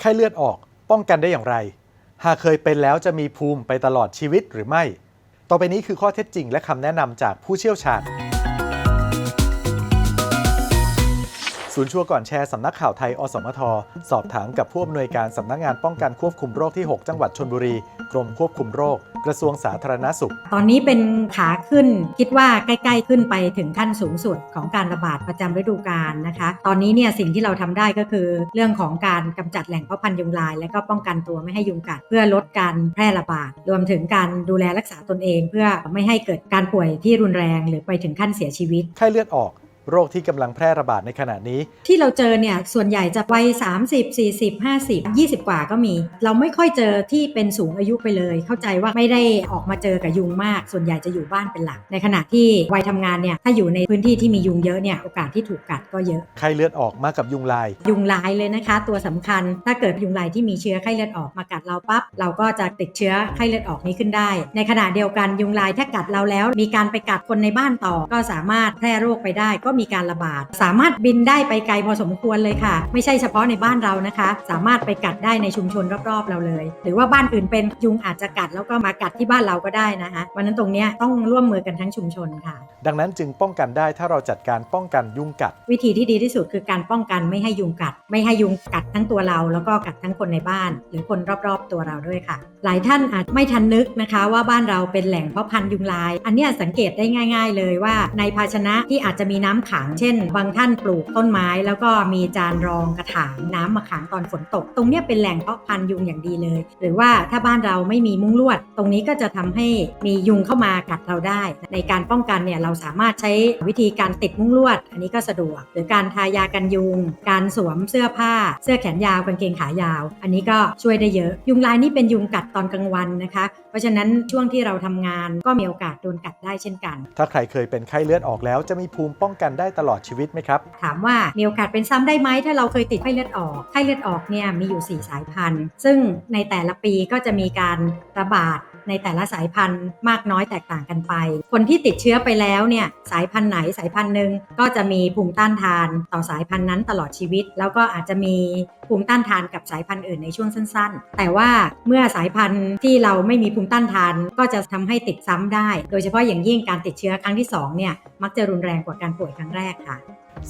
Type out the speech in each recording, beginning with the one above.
ไข้เลือดออกป้องกันได้อย่างไร หากเคยเป็นแล้วจะมีภูมิไปตลอดชีวิตหรือไม่ ต่อไปนี้คือข้อเท็จจริงและคำแนะนำจากผู้เชี่ยวชาญ ศูนย์ชัวร์ก่อนแชร์สำนักข่าวไทย อสมท สอบถามกับผู้อำนวยการสำนักงานป้องกันควบคุมโรคที่ 6 จังหวัดชนบุรี กรมควบคุมโรค กระทรวงสาธารณสุข ตอนนี้เป็นขาขึ้น คิดว่าใกล้ ๆ ขึ้นไปถึงขั้นสูงสุดของการระบาดประจำฤดูกาลนะคะ ตอนนี้เนี่ยสิ่งที่เราทำได้ก็คือ เรื่องของการกำจัดแหล่งเพาะพันธุ์ยุงลาย และก็ป้องกันตัวไม่ให้ยุงกัด เพื่อลดการแพร่ระบาด รวมถึงการดูแลรักษาตนเอง เพื่อไม่ให้เกิดการป่วยที่รุนแรง หรือไปถึงขั้นเสียชีวิตไข้เลือดออก โรคที่กำลังแพร่ระบาดในขณะนี้ ที่เราเจอเนี่ยส่วนใหญ่จะวัย30 40 50 20 กว่าก็มี เราไม่ค่อยเจอที่เป็นสูงอายุไปเลย เข้าใจว่าไม่ได้ออกมาเจอกับยุงมาก ส่วนใหญ่จะอยู่บ้านเป็นหลัก ในขณะที่วัยทำงานเนี่ยถ้าอยู่ในพื้นที่ที่มียุงเยอะเนี่ยโอกาสที่ถูกกัดก็เยอะไข้เลือดออกมากับยุงลาย ยุงลายเลยนะคะ ตัวสำคัญถ้าเกิดยุงลายที่มีเชื้อไข้เลือดออกมากัดเราปั๊บเราก็จะติดเชื้อไข้เลือดออกนี้ขึ้นได้ ในขณะเดียวกันยุงลายถ้ากัดเราแล้ว มีการไปกัดคนในบ้านต่อ ก็สามารถแพร่โรคไปได้ก็มีการระบาด สามารถบินได้ไปไกลพอสมควรเลยค่ะ ไม่ใช่เฉพาะในบ้านเรานะคะ สามารถไปกัดได้ในชุมชนรอบๆเราเลย หรือว่าบ้านอื่นเป็นยุงอาจจะกัดแล้วก็มากัดที่บ้านเราก็ได้นะคะวันนั้นตรงเนี้ยต้องร่วมมือกันทั้งชุมชนค่ะ ดังนั้นจึงป้องกันได้ถ้าเราจัดการป้องกันยุงกัด วิธีที่ดีที่สุดคือการป้องกันไม่ให้ยุงกัด ไม่ให้ยุงกัดทั้งตัวเรา แล้วก็กัดทั้งคนในบ้าน หรือคนรอบๆตัวเราด้วยค่ะ หลายท่านอาจไม่ทันนึกนะคะ ว่าบ้านเราเป็นแหล่งเพาะพันธุ์ยุงลาย อันเนี้ยสังเกตได้ง่าย ๆ เลยว่าในภาชนะที่อาจจะมีน้ำขัง เช่น บางท่านปลูกต้นไม้แล้วก็มีจานรองกระถางน้ำมาขังตอนฝนตก ตรงนี้เป็นแหล่งเพาะพันธุ์ยุงอย่างดีเลย หรือว่าถ้าบ้านเราไม่มีมุ้งลวด ตรงนี้ก็จะทำให้มียุงเข้ามากัดเราได้ ในการป้องกันเนี่ยเราสามารถใช้วิธีการติดมุ้งลวด อันนี้ก็สะดวก หรือการทายากันยุง การสวมเสื้อผ้า เสื้อแขนยาวกางเกงขายาว อันนี้ก็ช่วยได้เยอะ ยุงลายนี่เป็นยุงกัดตอนกลางวันนะคะ เพราะฉะนั้นช่วงที่เราทำงานก็มีโอกาสโดนกัดได้เช่นกัน ถ้าใครเคยเป็นไข้เลือดออกแล้วจะมีภูมิป้องกันได้ตลอดชีวิตไหมครับ ถามว่ามีโอกาสเป็นซ้ำได้ไหมถ้าเราเคยติดไข้เลือดออกไข้เลือดออกเนี่ยมีอยู่ 4 สายพันธุ์ ซึ่งในแต่ละปีก็จะมีการระบาด ในแต่ละสายพันธุ์มากน้อยแตกต่างกันไป คนที่ติดเชื้อไปแล้วเนี่ยสายพันธุ์ไหนสายพันธุ์หนึ่งก็จะมีภูมิต้านทานต่อสายพันธุ์นั้นตลอดชีวิต แล้วก็อาจจะมีภูมิต้านทานกับสายพันธุ์อื่นในช่วงสั้น ๆ แต่ว่าเมื่อสายพันธุ์ที่เราไม่มีภูมิต้านทาน ก็จะทำให้ติดซ้ำได้ โดยเฉพาะอย่างยิ่งการติดเชื้อครั้งที่สองเนี่ยมักจะรุนแรงกว่าการป่วยครั้งแรกค่ะ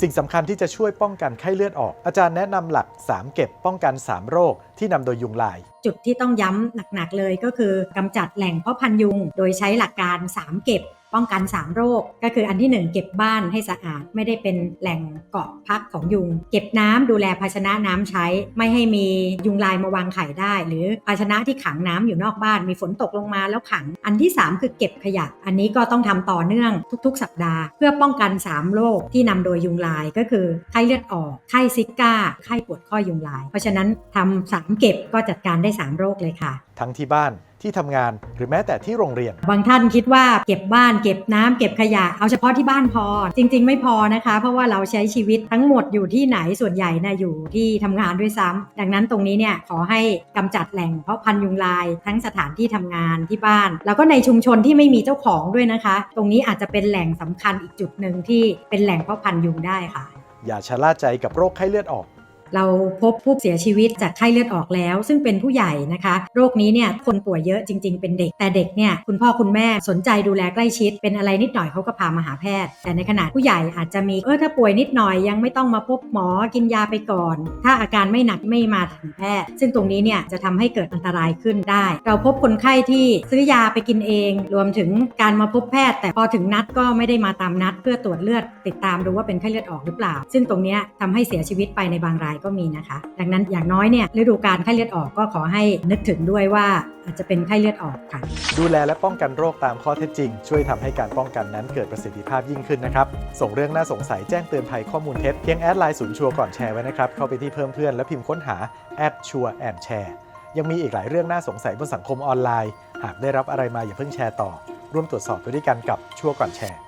สิ่งสำคัญที่จะช่วยป้องกันไข้เลือดออก อาจารย์แนะนำหลัก 3 เก็บป้องกัน 3 โรคที่นำโดยยุงลาย จุดที่ต้องย้ำหนักๆเลยก็คือกำจัดแหล่งเพาะพันยุง โดยใช้หลักการ 3 เก็บ ป้องกัน 3 โรค ก็คืออันที่ 1 เก็บบ้านให้สะอาด ไม่ได้เป็นแหล่งเกาะพักของยุง เก็บน้ำดูแลภาชนะน้ำใช้ ไม่ให้มียุงลายมาวางไข่ได้ หรือภาชนะที่ขังน้ำอยู่นอกบ้านมีฝนตกลงมาแล้วขัง อันที่ 3 คือเก็บขยะ อันนี้ก็ต้องทำต่อเนื่องทุก ๆ สัปดาห์ เพื่อป้องกัน 3 โรคที่นำโดยยุงลายก็คือไข้เลือดออกไข้ซิก้าไข้ปวดข้อยุงลาย เพราะฉะนั้นทำสามเก็บก็จัดการได้ 3 โรคเลยค่ะ ทั้งที่บ้านที่ทำงานหรือแม้แต่ที่โรงเรียน บางท่านคิดว่าเก็บบ้านเก็บน้ำเก็บขยะเอาเฉพาะที่บ้านพอ จริง ๆ ไม่พอนะคะ เพราะว่าเราใช้ชีวิตทั้งหมดอยู่ที่ไหนส่วนใหญ่นะอยู่ที่ทำงานด้วยซ้ำดังนั้นตรงนี้เนี่ยขอให้กำจัดแหล่งเพาะพันธุ์ยุงลาย ทั้งสถานที่ทำงานที่บ้าน แล้วก็ในชุมชนที่ไม่มีเจ้าของด้วยนะคะ ตรงนี้อาจจะเป็นแหล่งสำคัญอีกจุดหนึ่งที่เป็นแหล่งเพาะพันธุ์ยุงได้ค่ะ อย่าชะล่าใจกับโรคไข้เลือดออก เราพบผู้เสียชีวิตจากไข้เลือดออกแล้ว ซึ่งเป็นผู้ใหญ่นะคะ โรคนี้เนี่ยคนป่วยเยอะจริง ๆ เป็นเด็ก แต่เด็กเนี่ยคุณพ่อคุณแม่สนใจดูแลใกล้ชิด เป็นอะไรนิดหน่อยเขาก็พามาหาแพทย์ แต่ในขณะผู้ใหญ่อาจจะมีเออถ้าป่วยนิดหน่อยยังไม่ต้องมาพบหมอกินยาไปก่อน ถ้าอาการไม่หนักไม่มาถึงแพทย์ ซึ่งตรงนี้เนี่ยจะทำให้เกิดอันตรายขึ้นได้ เราพบคนไข้ที่ซื้อยาไปกินเอง รวมถึงการมาพบแพทย์ แต่พอถึงนัดก็ไม่ได้มาตามนัด เพื่อตรวจเลือดติดตามดูว่าเป็นไข้เลือดออกหรือเปล่า ซึ่งตรงนี้ยทำให้เสียชีวิตไปในบางรายก็มีนะคะ ดังนั้นอย่างน้อยเนี่ยฤดูการไข้เลือดออกก็ขอให้นึกถึงด้วยว่าอาจจะเป็นไข้เลือดออกค่ะ ดูแลและป้องกันโรคตามข้อเท็จจริง ช่วยทำให้การป้องกันนั้นเกิดประสิทธิภาพยิ่งขึ้นนะครับ ส่งเรื่องน่าสงสัยแจ้งเตือนภัยข้อมูลเท็จเพียงแอดไลน์ศูนย์ชัวร์ก่อนแชร์ไว้นะครับเข้าไปที่เพิ่มเพื่อนและพิมพ์ค้นหาแอดชัวร์แอนแชร์ยังมีอีกหลายเรื่องน่าสงสัยบนสังคมออนไลน์ หากได้รับอะไรมาอย่าเพิ่งแชร์ต่อ ร่วมตรวจสอบไปด้วยกันกับชัวร์ก่อนแชร์